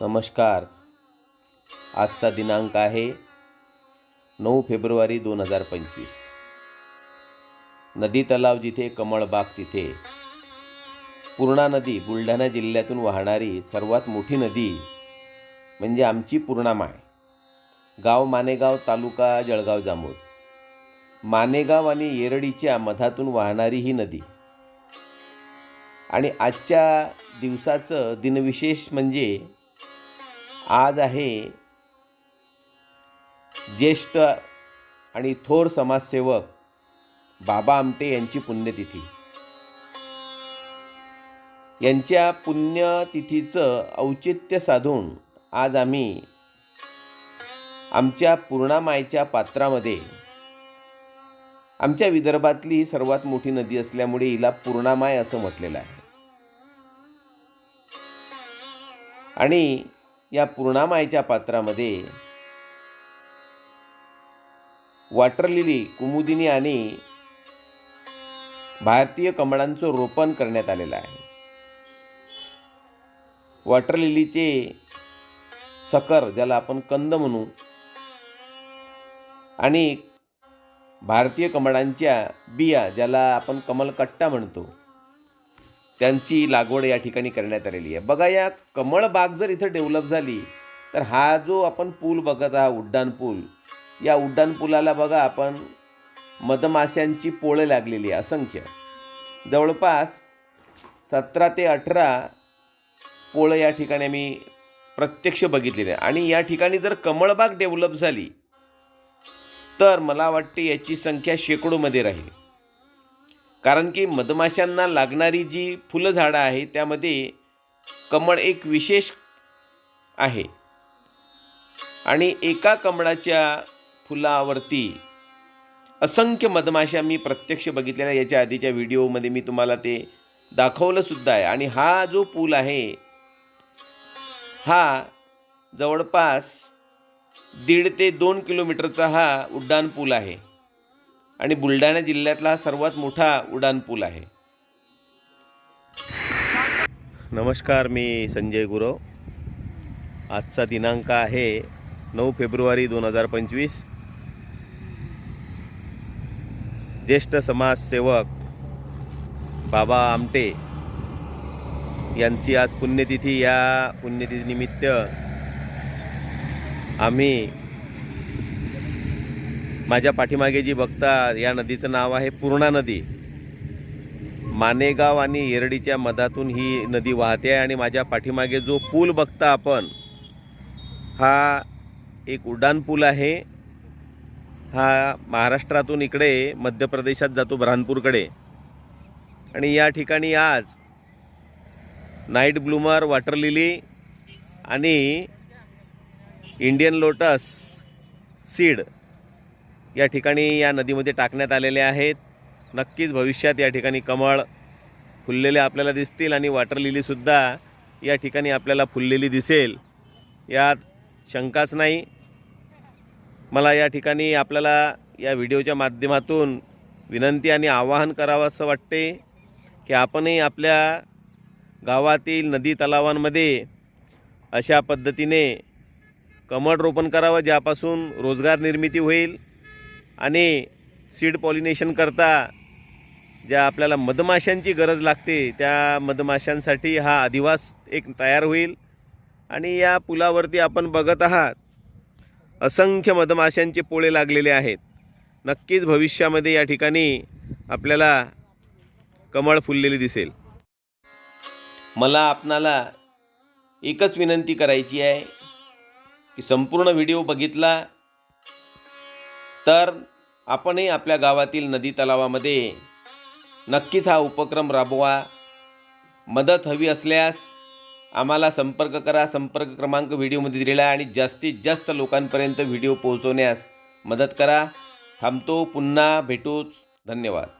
नमस्कार. आजचा दिनांक आहे नऊ फेब्रुवारी दोन हजार पंचवीस. नदी तलाव जिथे कमळबाग तिथे. पूर्णा नदी बुलढाणा जिल्ह्यातून वाहणारी सर्वात मोठी नदी म्हणजे आमची पूर्णामाय गाव मानेगाव तालुका जळगाव जामोद. मानेगाव आणि येरडीच्या मधातून वाहणारी ही नदी. आणि आजच्या दिवसाचं दिनविशेष म्हणजे आज आहे ज्येष्ठ आणि थोर समाजसेवक बाबा आमटे यांची पुण्यतिथी. यांच्या पुण्यतिथीचं औचित्य साधून आज आम्ही आमच्या पूर्णामायच्या पात्रामध्ये आमच्या विदर्भातली सर्वात मोठी नदी असल्यामुळे हिला पूर्णामाय असं म्हटलेलं आहे. आणि या पूर्णामायच्या पात्रामध्ये वॉटर लिली कुमुदिनी आणि भारतीय कमळांचं रोपण करण्यात आलेलं आहे. वॉटर लिलीचे सकर ज्याला आपण कंद म्हणू आणि भारतीय कमळांच्या बिया ज्याला आपण कमलकट्टा म्हणतो त्यांची लागवड या ठिकाणी करण्यात आलेली आहे. बघा या कमळ बाग जर इथं डेव्हलप झाली तर हा जो आपण पूल बघत आहात उड्डाण पूल या उड्डाण पुलाला बघा आपण मधमाशांची पोळं लागलेली आहे असंख्य. जवळपास सतरा ते अठरा पोळं या ठिकाणी आम्ही प्रत्यक्ष बघितलेली आहे. आणि या ठिकाणी जर कमळबाग डेव्हलप झाली तर मला वाटते याची संख्या शेकडोमध्ये राहील. कारण की मधमाशांना लागणारी जी फुलं झाडं आहे त्यामध्ये कमळ एक विशेष आहे. आणि एका कमळाच्या फुलावरती असंख्य मधमाशा मी प्रत्यक्ष बघितलेल्या याच्या आधीच्या व्हिडिओमध्ये मी तुम्हाला ते दाखवलंसुद्धा आहे. आणि हा जो पूल आहे हा जवळपास दीड ते दोन किलोमीटरचा हा उड्डाण पूल आहे. आणि बुलढाणा जिल्ह्यातला हा सर्वात मोठा उड्डाण आहे. नमस्कार मी संजय गुरव. आजचा दिनांक आहे नऊ फेब्रुवारी दोन हजार पंचवीस. ज्येष्ठ समाजसेवक बाबा आमटे यांची आज पुण्यतिथी. या पुण्यतिथीनिमित्त आम्ही माझ्या पाठीमागे जी बघता या नदीचं नाव आहे पूर्णा नदी. मानेगाव आणि येरडीच्या मधातून ही नदी वाहते आहे आणि माझ्या पाठीमागे जो पूल बघता आपण हा एक उड्डाण पूल आहे. हा महाराष्ट्रातून इकडे मध्य प्रदेशात जातो ब्रहानपूरकडे आणि या ठिकाणी आज नाईट ब्लूमर वॉटर लिली आणि इंडियन लोटस सीड या ठिकाणी या नदीमध्ये टाकण्यात आलेले आहेत. नक्कीच भविष्यात या ठिकाणी कमळ फुललेले आपल्याला दिसतील आणि वॉटर लिलीसुद्धा या ठिकाणी आपल्याला फुललेली दिसेल. यात शंकाच नाही. मला या ठिकाणी आपल्याला या व्हिडिओच्या माध्यमातून विनंती आणि आवाहन करावं असं वाटते की आपणही आपल्या गावातील नदी तलावांमध्ये अशा पद्धतीने कमळ रोपण करावं ज्यापासून रोजगार निर्मिती होईल. आणि सीड पॉलिनेशन करता ज्या आपल्याला मधमाशांची गरज लागते त्या मधमाशांसाठी हा अधिवास एक तयार होईल. आणि या पुलावरती आपण बघत आहात असंख्य मधमाशांचे पोळे लागलेले आहेत. नक्कीच भविष्यामध्ये या ठिकाणी आपल्याला कमळ फुललेली दिसेल. मला आपणाला एकच विनंती करायची आहे की संपूर्ण व्हिडिओ बघितला तर आपणही आपल्या गावातील नदी तलावामध्ये नक्कीच हा उपक्रम राबवा. मदत हवी असल्यास आम्हाला संपर्क करा. संपर्क क्रमांक व्हिडिओमध्ये दिलेला आहे आणि जास्तीत जास्त लोकांपर्यंत व्हिडिओ पोहोचवण्यास मदत करा. थांबतो पुन्हा. भेटूच. धन्यवाद.